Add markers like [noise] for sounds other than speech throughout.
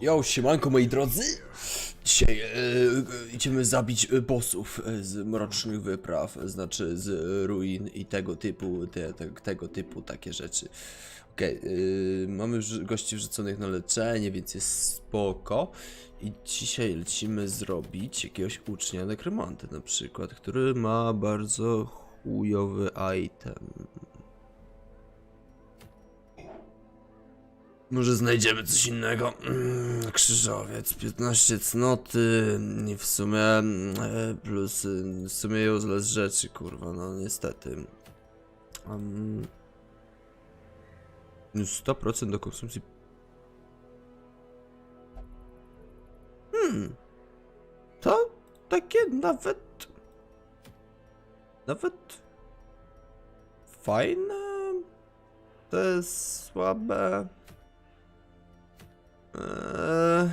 Yo, siemanko moi drodzy! Dzisiaj e, e, idziemy zabić e, bossów e, z mrocznych wypraw, znaczy z ruin i tego typu, te, te, tego typu takie rzeczy. Okej, e, mamy gości wrzuconych na leczenie, więc jest spoko. I dzisiaj lecimy zrobić jakiegoś ucznia nekromanty na przykład, który ma bardzo chujowy item. Może znajdziemy coś innego. Mm, Krzyżowiec, 15 cnoty i w sumie e, plus w sumie useless rzeczy, kurwa, no niestety. Um, 100% do konsumpcji. Hmm. To takie nawet. Nawet. Fajne. Jest słabe. Eee,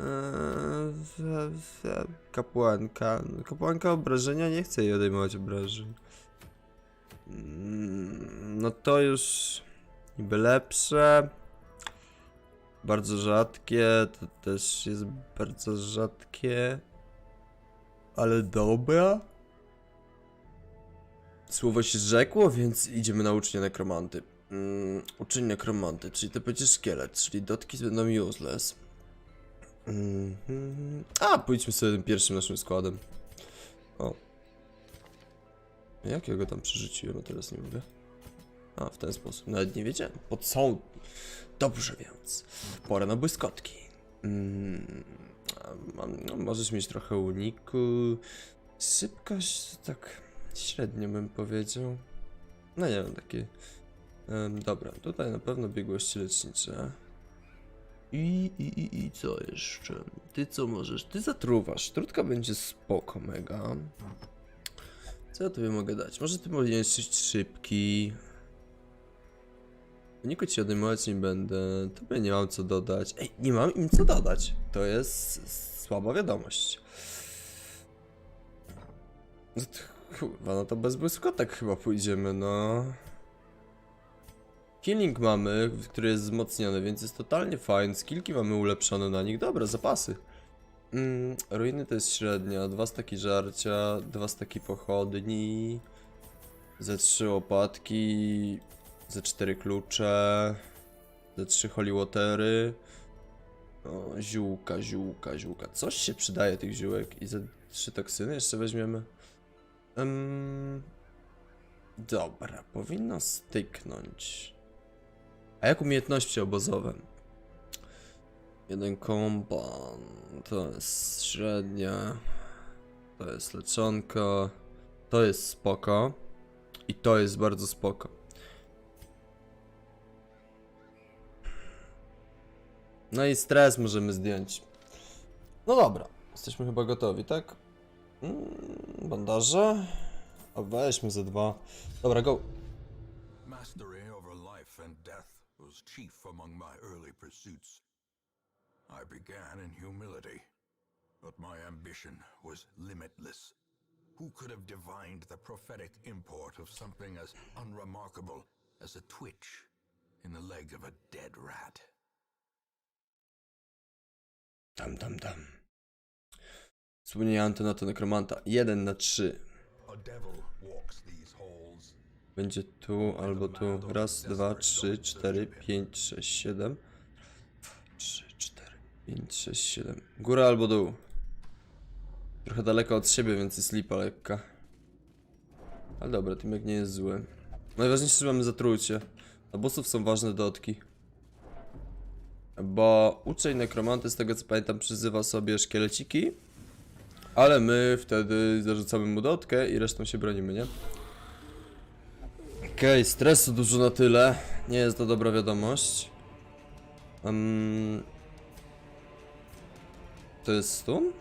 eee, Kapłanka. Kapłanka obrażenia nie chce jej odejmować obrażeń. Mm, No to już niby lepsze. Bardzo rzadkie. To też jest bardzo rzadkie. Ale dobra. Słowo się rzekło, więc idziemy na ucznię nekromanty. Mm, uczyń nekromanty, czyli to będzie szkielet, czyli dotki będą useless. Mhm. A, pójdźmy sobie tym pierwszym naszym składem. O. Jak ja go tam przerzuciłem, a teraz nie mówię. A, w ten sposób. Nawet nie wiedziałem. Pod są. Dobrze więc. Pora na błyskotki. Mm, no, możesz mieć trochę uniku. Szybkość, tak średnio bym powiedział. No nie wiem, takie Dobra, tutaj na pewno biegłości lecznicze. I, i, i, co jeszcze? Ty co możesz? Ty zatruwasz. Trudka będzie spoko mega. Co ja tobie mogę dać? Może ty powinieneś być szybki. Niko ci odejmować nie będę. Tobie nie mam co dodać. Ej, nie mam im co dodać. To jest słaba wiadomość. No to, Kurwa, no to bez błyskotek chyba pójdziemy, no. Healing mamy, który jest wzmocniony, więc jest totalnie fajny. Skillki mamy ulepszone na nich. Dobra, zapasy. Mm, ruiny to jest średnia. Dwa staki żarcia, dwa staki pochodni, ze trzy łopatki, ze cztery klucze, ze trzy holy watery. Ziółka, ziółka, ziółka. Coś się przydaje tych ziółek. I ze trzy toksyny jeszcze weźmiemy. Em, dobra, powinno styknąć. A jak umiejętności obozowe? Jeden kompan, to jest średnia, to jest leczonko, to jest spoko i to jest bardzo spoko. No i stres możemy zdjąć. No dobra, jesteśmy chyba gotowi, tak? Mm, bandaże. A weźmy ze dwa. Dobra, go. Mastery over life and death was chief among my early pursuits. I began in humility, but my ambition was limitless. Who could have divined the prophetic import of something as unremarkable as a twitch in the leg of a dead rat? Tam, tam, tam. Wspomnienie antynotu nekromanta. 1 na 3. A devil walks these. Będzie tu albo tu. Raz, dwa, trzy, cztery, pięć, sześć, siedem. Trzy, cztery, pięć, sześć, siedem. Góra albo dół. Trochę daleko od siebie, więc jest lipa lekka. Ale dobra, jak nie jest zły. Najważniejsze, że mamy zatrucie. Dla bossów są ważne dotki. Bo uczeń nekromanty, z tego co pamiętam, przyzywa sobie szkieleciki. Ale my wtedy zarzucamy mu dotkę i resztą się bronimy, nie? Okej, stresu dużo na tyle. Nie jest to dobra wiadomość. Um, to jest stun?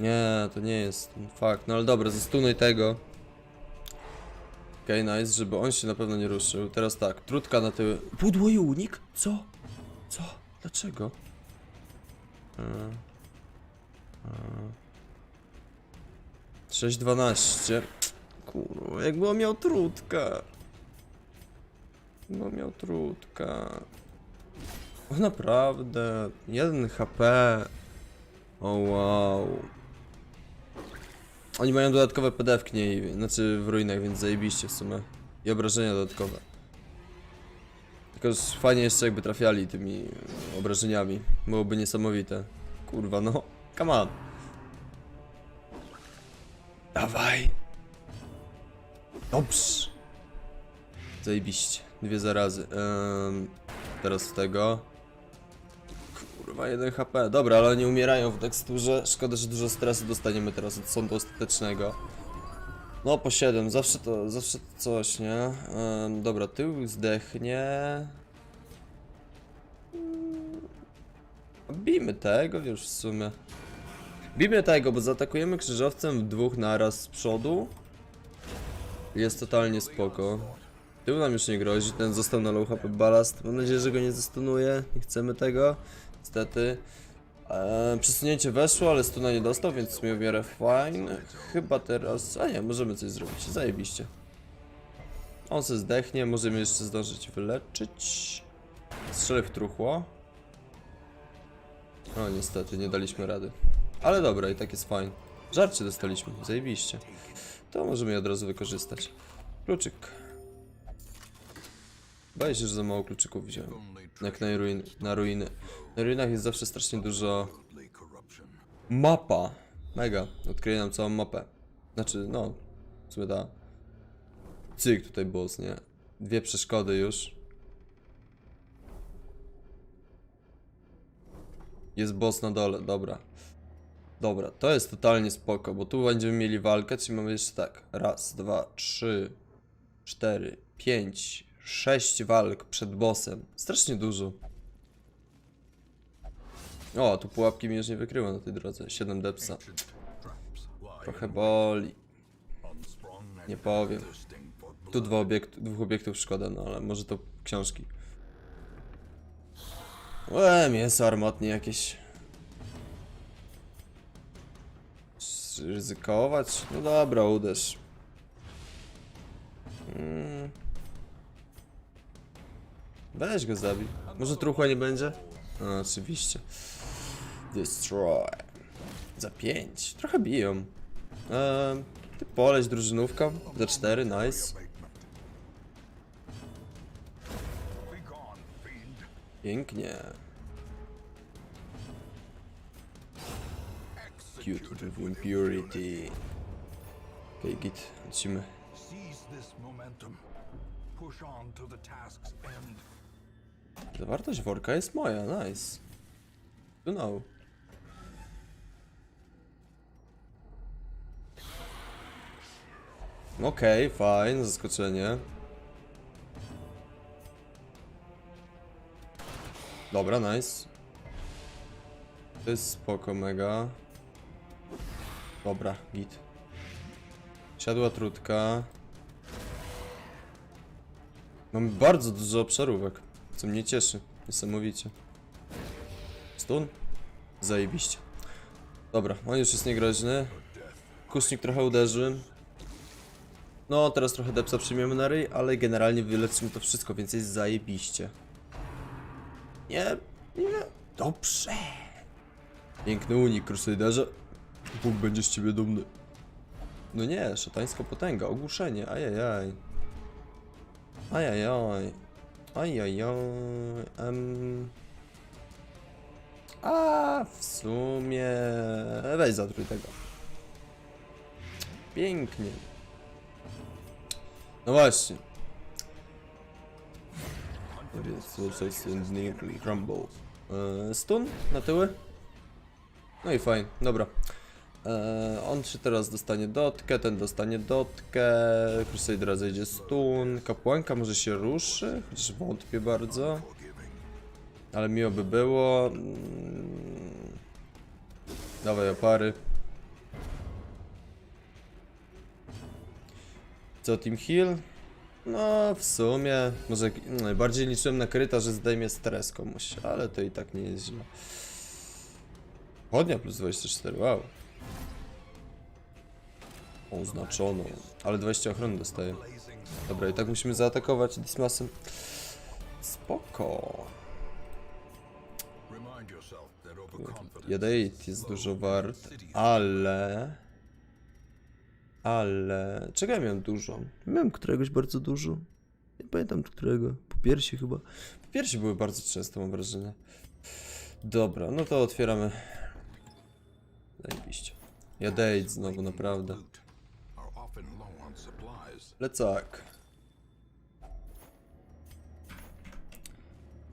Nie, to nie jest stun. Fuck, no ale dobra, zastunuj tego. Okej, nice, żeby on się na pewno nie ruszył. Teraz tak, trutka na tyły. Pudło i unik? Co? Co? Dlaczego? E, e. 6-12. Kurwa, jakby on miał trudka. No miał trudka. O naprawdę, 1 HP. O wow. Oni mają dodatkowe PDF w niej, znaczy w ruinach, więc zajebiście w sumie. I obrażenia dodatkowe. Tylko fajnie jeszcze jakby trafiali tymi obrażeniami. Byłoby niesamowite. Kurwa no, come on. Dawaj. Dobrze. Zajebiście. Dwie zarazy. Ehm, teraz tego. Kurwa, 1 HP. Dobra, ale nie umierają w teksturze. Szkoda, że dużo stresu dostaniemy teraz od sądu ostatecznego. No, po 7. Zawsze to, zawsze to coś, nie? Em, dobra, tył zdechnie. Bijmy tego już w sumie. Bijmy tego, bo zaatakujemy krzyżowcem w dwóch naraz z przodu. Jest totalnie spoko. Tył nam już nie grozi, ten został na low HP balast. Mam nadzieję, że go nie zestunuje. Nie chcemy tego. Niestety. Eee, przesunięcie weszło, ale stuna nie dostał, więc w miarę fajne. Chyba teraz... A nie, możemy coś zrobić. Zajebiście. On se zdechnie, możemy jeszcze zdążyć wyleczyć. Strzelę w truchło. O, niestety, nie daliśmy rady. Ale dobra, i tak jest fajnie. Żarcie dostaliśmy, zajebiście. To możemy je od razu wykorzystać. Kluczyk. Boję się, że za mało kluczyków wziąłem. Jak na, ruin, na ruiny. Na ruinach jest zawsze strasznie dużo... Mapa! Mega. Odkryje nam całą mapę. Znaczy, no... W sumie da. Cyk, tutaj boss, nie? Dwie przeszkody już. Jest boss na dole, dobra. Dobra, to jest totalnie spoko, bo tu będziemy mieli walkę, czyli mamy jeszcze tak. Raz, dwa, trzy, cztery, pięć, sześć walk przed bossem. Strasznie dużo. O, tu pułapki mi już nie wykryło na tej drodze. 7 depsa. Trochę boli. Nie powiem. Tu dwa obiekt, dwóch obiektów szkoda, no ale może to książki. Łe, mięso armatnie jakieś. Ryzykować? No dobra, uderz. Mm. Weź go zabij. Może truchła nie będzie? No, oczywiście. Destroy. Za 5. Trochę biją. Eee, ty poleć drużynówka. Za 4, nice. Pięknie. Cute with impurity. Okej, git, lecimy. Momentum. Push on to the task's end. Zawartość worka jest moja, nice. You know. Okej, fajne, zaskoczenie. Dobra, nice. To jest spoko, mega. Dobra, git. Siadła trutka. Mamy bardzo dużo obszarówek, co mnie cieszy. Niesamowicie. Stun? Zajebiście. Dobra, on już jest niegroźny. Kusznik trochę uderzy. No, teraz trochę depsa przyjmiemy na ryj, ale generalnie wyleczymy to wszystko, więc jest zajebiście. Nie, nie, dobrze. Piękny unik, Crusaderze. Bóg będzie z ciebie dumny. No nie, szatańska potęga, ogłuszenie, ajajaj. Ajajaj. Ajajaj. Um. A w sumie. Weź zatrój tego. Pięknie. No właśnie. Crumble. E, Stun na tyły? No i fajnie, dobra. E, on się teraz dostanie dotkę, ten dostanie dotkę, Crusader zejdzie stun, kapłanka może się ruszy, chociaż wątpię bardzo. Ale miło by było. Mm. Dawaj opary. Co Team Heal? No, w sumie, może no, najbardziej liczyłem na kryta, że zdejmie stres komuś, ale to i tak nie jest źle. Chodnia plus 24, wow. Oznaczoną, ale 20 ochrony dostaje. Dobra, i tak musimy zaatakować Dismasem. Spoko. Jadeit jest dużo wart, ale... Ale... Czego ja miałem dużo? Miałem któregoś bardzo dużo. Nie pamiętam którego. Po piersi chyba. Po piersi były bardzo często, mam wrażenie. Dobra, no to otwieramy. Zajebiście. Jadeit znowu, naprawdę. Plecak.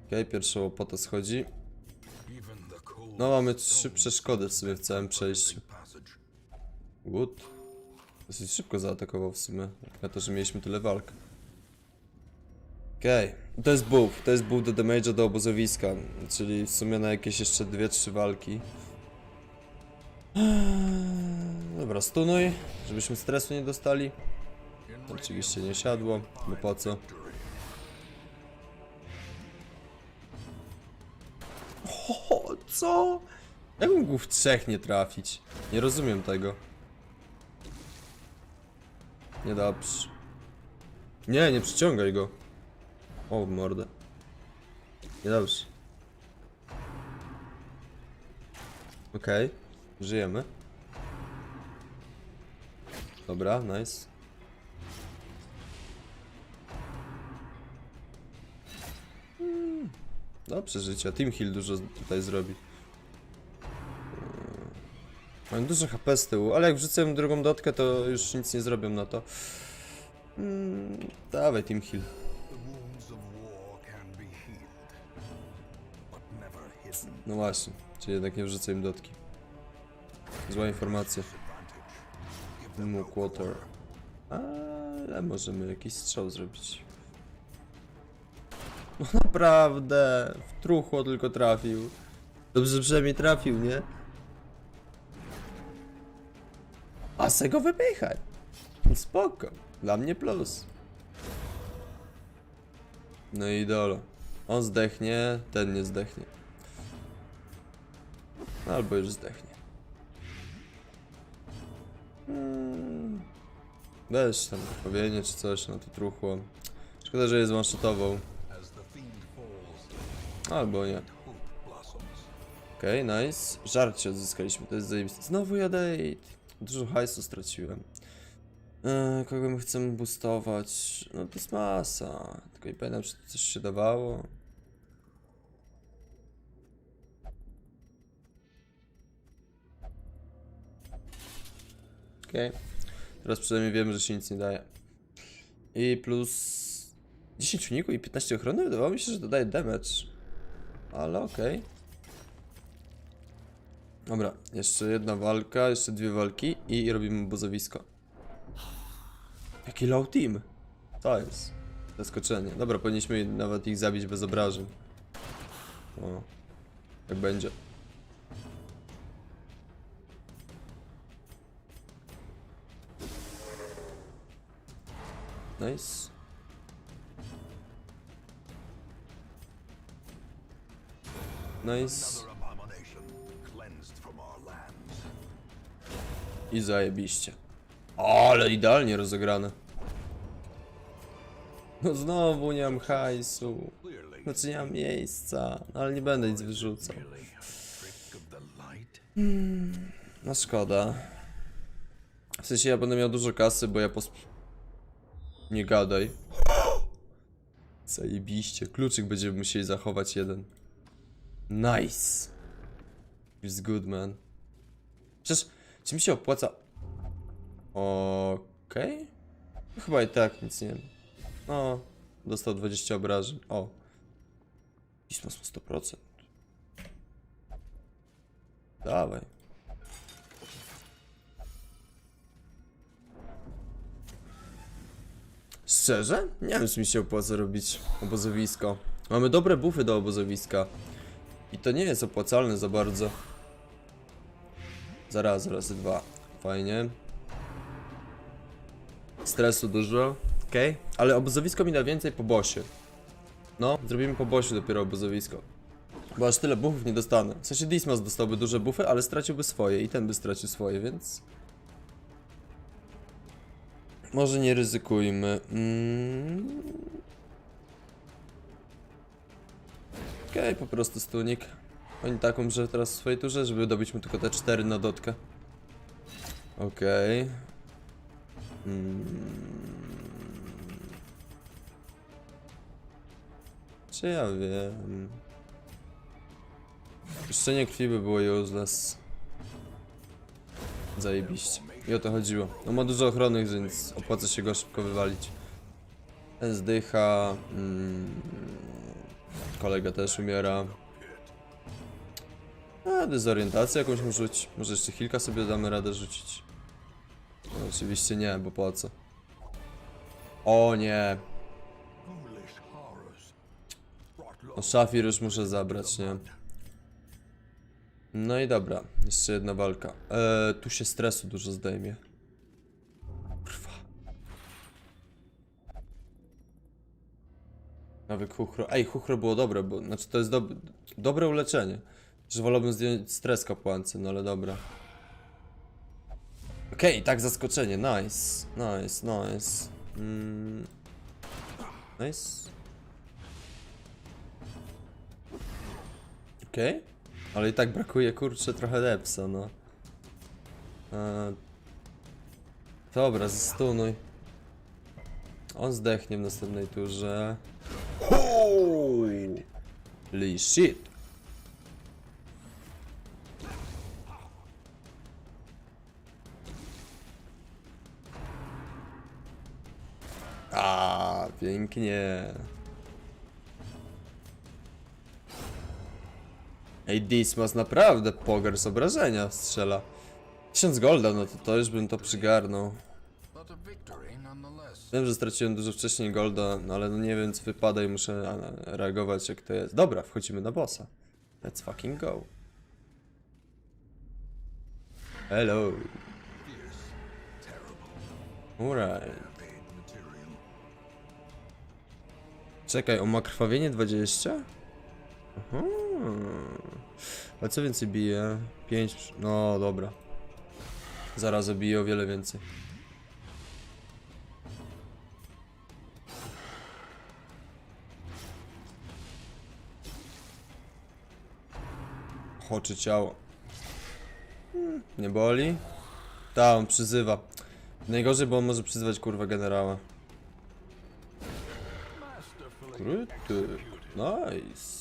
Okej, pierwsza łopata schodzi. No mamy trzy przeszkody w sobie w całym przejściu. Good. Dosyć szybko zaatakował w sumie, na to, że mieliśmy tyle walk. Okej, to jest buff, to jest buff do damage'a do obozowiska, czyli w sumie na jakieś jeszcze 2-3 walki. Dobra, stunuj, żebyśmy stresu nie dostali. Oczywiście nie siadło, bo po co? O, co? Jak mógł w trzech nie trafić? Nie rozumiem tego. Niedobrze. Nie, nie przyciągaj go. O, mordę. Niedobrze. Okej, żyjemy. Dobra, nice. Mm, Dobrze życia. Team Heal dużo tutaj zrobi. Mam dużo HP z tyłu, ale jak wrzucę drugą dotkę, to już nic nie zrobią na to. Mm, dawaj Team hidden. No właśnie, czyli jednak nie wrzucę im dotki. Zła informacja. Mook Water. Ale możemy jakiś strzał zrobić. No [laughs] naprawdę, w truchło tylko trafił. Dobrze, przynajmniej trafił, nie? A se go wypychaj. Spoko, dla mnie plus. No i dolo. On zdechnie, ten nie zdechnie. Albo już zdechnie. Mm. Weź tam powienie czy coś na to truchło. Szkoda, że je zwanshotował. As the fiend falls, Albo nie. Okej, nice. Żarcie odzyskaliśmy, to jest zajebiste. Znowu jadeit. Dużo hajsu straciłem. Eee, kogo my chcemy boostować? No to jest masa. Tylko nie pamiętam, czy coś się dawało. Okej. Teraz przynajmniej wiemy, że się nic nie daje. I plus 10 uników i 15 ochrony? Wydawało mi się, że dodaje damage. Ale okej. Dobra, jeszcze jedna walka, jeszcze dwie walki i robimy obozowisko. Jaki low team? To jest zaskoczenie. Dobra, powinniśmy nawet ich zabić bez obrażeń. O, jak będzie. Nice. Nice. I zajebiście. Ale idealnie rozegrane. No znowu nie mam hajsu. Clearly, Znaczy nie mam miejsca, ale nie będę nic wyrzucał. light. No szkoda. W sensie ja będę miał dużo kasy, bo ja pos... Nie gadaj. Zajebiście. Kluczyk będziemy musieli zachować jeden. Nice. It's good, man. Przecież, czy mi się opłaca... Okej. No Chyba i tak, nic nie... No, dostał 20 obrażeń. O. Pismo 100%. Dawaj. Szczerze? Nie wiem, czy mi się opłaca robić obozowisko. Mamy dobre bufy do obozowiska. I to nie jest opłacalne za bardzo. Zaraz, razy dwa. Fajnie. Stresu dużo. Okej. Ale obozowisko mi da więcej po bosie. No, zrobimy po bosie dopiero obozowisko. Bo aż tyle buffów nie dostanę. W sensie Dismas dostałby duże buffy, ale straciłby swoje i ten by stracił swoje, więc... Może nie ryzykujmy. Mm. Okej, po prostu stunik. Oni tak umrze teraz w swojej turze, żeby dobić mu tylko te 4 na dotkę. Okej. Mm. Czy ja wiem? Puszczenie krwi by było useless. Zajebiście. I o to chodziło. No ma dużo ochronnych, więc opłaca się go szybko wywalić. Zdycha. Mm, kolega też umiera. A, dezorientację jakąś mu rzuć. Może jeszcze kilka sobie damy radę rzucić. No, oczywiście nie, bo po co? O nie. No szafir już muszę zabrać, nie? No i dobra, jeszcze jedna walka. Eee, tu się stresu dużo zdejmie. Kurwa. Nawyk chuchro. Ej, chuchro było dobre, bo znaczy to jest dob dobre uleczenie. Że wolałbym zdjąć stres kapłance, no ale dobra. Okej, tak zaskoczenie, nice, nice, nice. Mm. Nice. Okej. Ale i tak brakuje kurczę trochę depsa, no. Eee, dobra, zastunuj. On zdechnie w następnej turze. Holy shit. A, pięknie. Ej, Dismas naprawdę pogar z obrażenia strzela. 1000 golda, no to to już bym to przygarnął. Wiem, że straciłem dużo wcześniej golda, no ale no nie wiem co wypada i muszę reagować jak to jest. Dobra, wchodzimy na bossa. Let's fucking go. Hello. Alright. Czekaj, on ma krwawienie 20? Aha. A co więcej bije? 5. No dobra. Zaraz bije o wiele więcej. Oczy ciało. Hmm, Nie boli? Tak, on przyzywa. Najgorzej, bo on może przyzywać kurwa generała. Krytyk. Nice.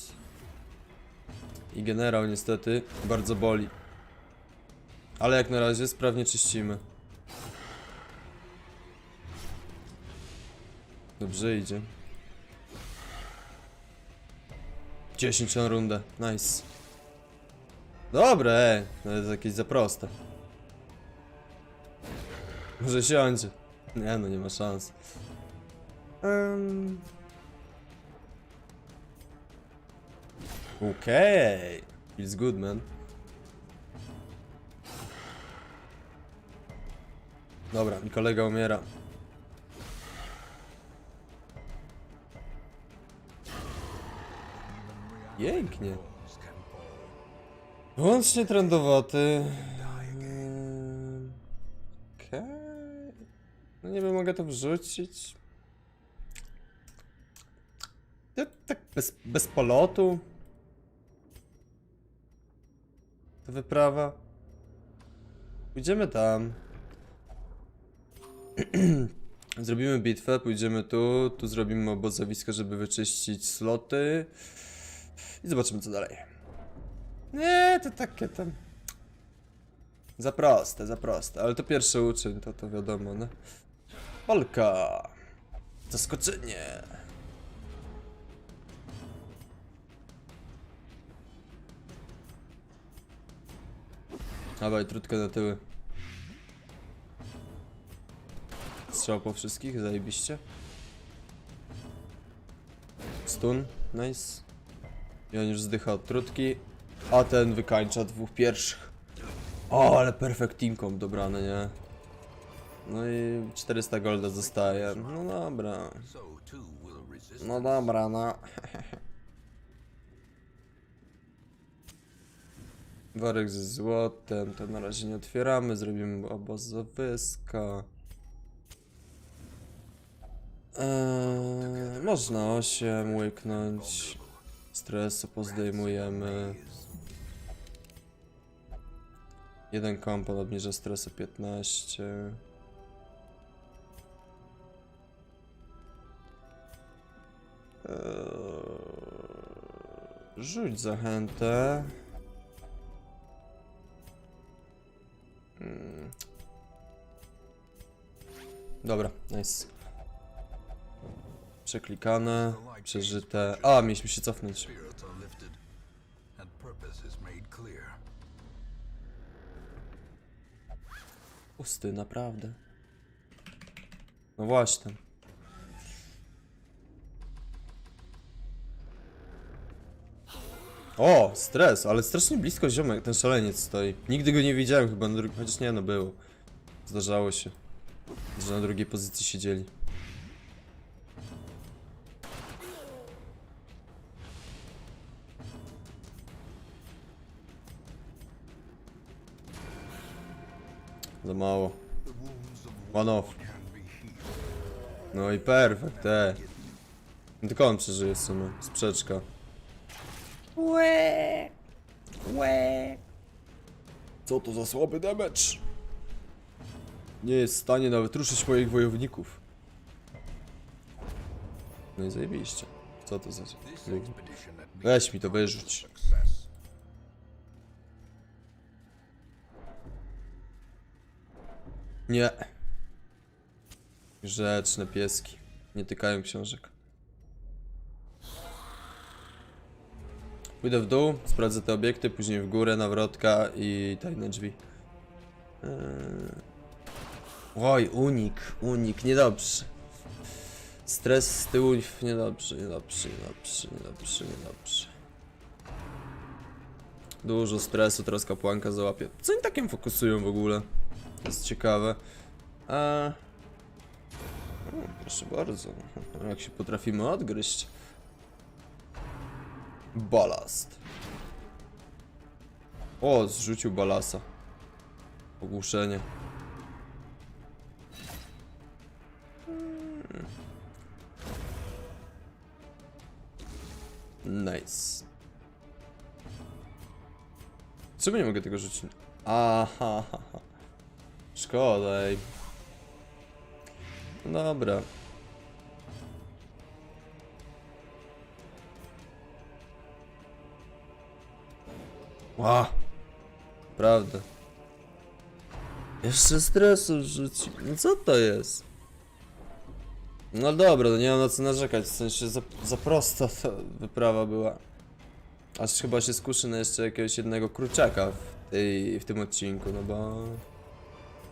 I generał niestety bardzo boli. Ale jak na razie sprawnie czyścimy. Dobrze idzie. 10 na rundę. Nice. Dobre. To jest jakieś za proste. Może siądzie. Nie no, nie ma szans. Um... Okej. Feels good, man. Dobra, mi kolega umiera. Pięknie. Wyłącznie trendowaty. No nie wiem, mogę to wrzucić. Tak, tak bez, bez polotu. To wyprawa. Pójdziemy tam. [clears throat] Zrobimy bitwę, pójdziemy tu, tu zrobimy obozowisko, żeby wyczyścić sloty. I zobaczymy co dalej. Nie, to takie tam. Za proste, za proste. Ale to pierwszy uczeń, to to wiadomo, no. Polka. Zaskoczenie. Dawaj, trutkę na tyły. Strzał po wszystkich, zajebiście. Stun, nice. I on już zdycha od trutki, a ten wykańcza dwóch pierwszych. O, ale perfect teamkom dobrane, nie? No i 400 golda zostaje. No dobra. No dobra, no. [laughs] Worek ze złotem, to na razie nie otwieramy, zrobimy obozowiska. Eee, można 8 łyknąć. Stresu pozdejmujemy. Jeden kompon obniża stres o 15. Eee, Rzuć zachętę. Mm. Dobra, nice. Przeklikane, przeżyte. A, mieliśmy się cofnąć. Pusty, naprawdę. No właśnie. O, stres, ale strasznie blisko ziomek, ten szaleniec stoi. Nigdy go nie widziałem chyba, na dru- chociaż nie no było. Zdarzało się, że na drugiej pozycji siedzieli. Za mało. One off. No i perfekt, te. Tylko on przeżyje w sumie. Sprzeczka. Łe. Łe. Co to za słaby damage? Nie jest w stanie nawet ruszyć moich wojowników. No i zajebiście. Co to za... Weź mi to wyrzuć. Nie. Grzeczne pieski. Nie tykają książek. Pójdę w dół, sprawdzę te obiekty, później w górę, nawrotka i tajne drzwi. Eee... Oj, unik, unik, niedobrze. Stres z tyłu, niedobrze, niedobrze, niedobrze, niedobrze, niedobrze. Dużo stresu, teraz kapłanka załapie. Co oni takim fokusują w ogóle? To jest ciekawe. A... O, proszę bardzo. Jak się potrafimy odgryźć. Balast. O, zrzucił balasa. Ogłuszenie. Nice. Czemu nie mogę tego rzucić? Aha. Szkoda, dobra. Ła. Prawda. Jeszcze stresu rzuci. No co to jest? No dobra, no nie mam na co narzekać, w sensie za, za prosta ta wyprawa była. Aż chyba się skuszy na jeszcze jakiegoś jednego kruczaka w, tej, w tym odcinku, no bo...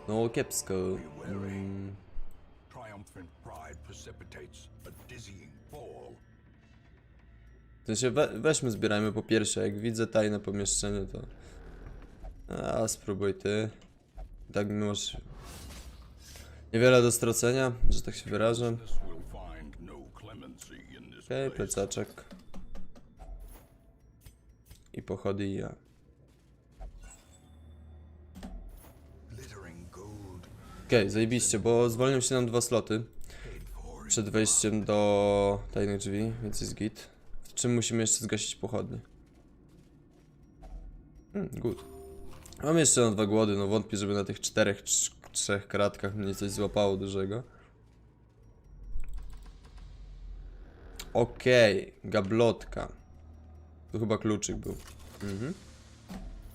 No kiepsko. Mm, Triumphant pride precipitates a dizzying fall. W we, weźmy, zbierajmy po pierwsze, jak widzę tajne pomieszczenie to... A spróbuj ty. Tak że... Niewiele do stracenia, że tak się wyrażę. Okej, place. plecaczek. I pochody i ja. Okej, zajebiście, bo zwolnią się nam dwa sloty przed wejściem do tajnych drzwi, więc jest git. Czym musimy jeszcze zgasić pochodnie? Hmm, good. Mam jeszcze na dwa głody, no wątpię, żeby na tych czterech, trz- trzech kratkach mnie coś złapało dużego. Okej, gablotka. Tu chyba kluczyk był. Mhm.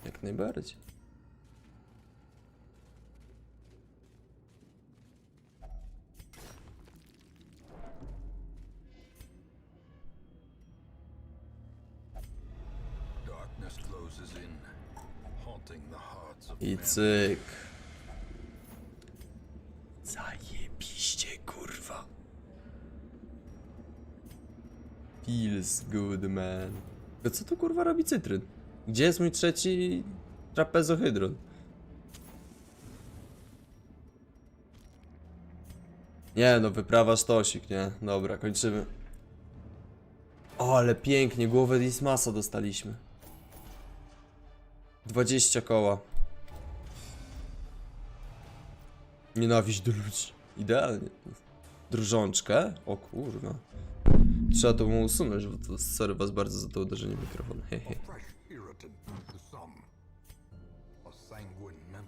Jak najbardziej. I cyk. Zajebiście, kurwa. Feels good, man. To co tu kurwa robi cytryn? Gdzie jest mój trzeci trapezohydron? Nie no, wyprawa sztosik, nie? Dobra, kończymy. O, ale pięknie, głowę Dismasa dostaliśmy. 20 koła. Nienawiść do ludzi. Idealnie. Drżączkę? O kurwa. Trzeba to mu usunąć, bo to sorry was bardzo za to uderzenie w mikrofon. Hehe.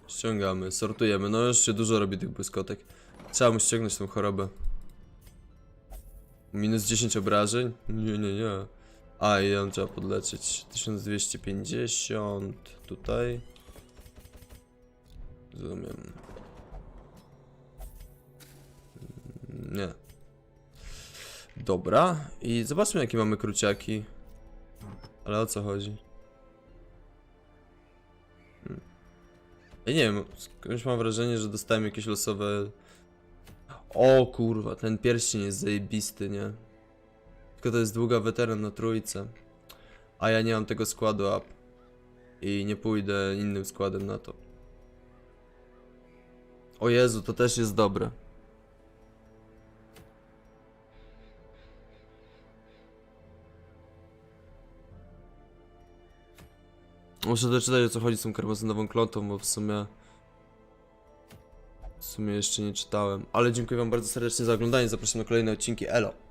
Ściągamy, sortujemy. No już się dużo robi tych błyskotek. Trzeba mu ściągnąć tą chorobę. Minus 10 obrażeń? Nie, nie, nie. A, i ją trzeba podleczyć. 1250 tutaj. Rozumiem. Nie. Dobra, i zobaczmy jakie mamy kruciaki. Ale o co chodzi? Hmm. Ja nie wiem, skądś mam wrażenie, że dostałem jakieś losowe... O kurwa, ten pierścień jest zajebisty, nie? Tylko to jest długa weteran na trójce. A ja nie mam tego składu up. I nie pójdę innym składem na to. O Jezu, to też jest dobre. Muszę doczytać o co chodzi z tą karmazynową klątą, bo w sumie... W sumie jeszcze nie czytałem. Ale dziękuję wam bardzo serdecznie za oglądanie, zapraszam na kolejne odcinki, elo!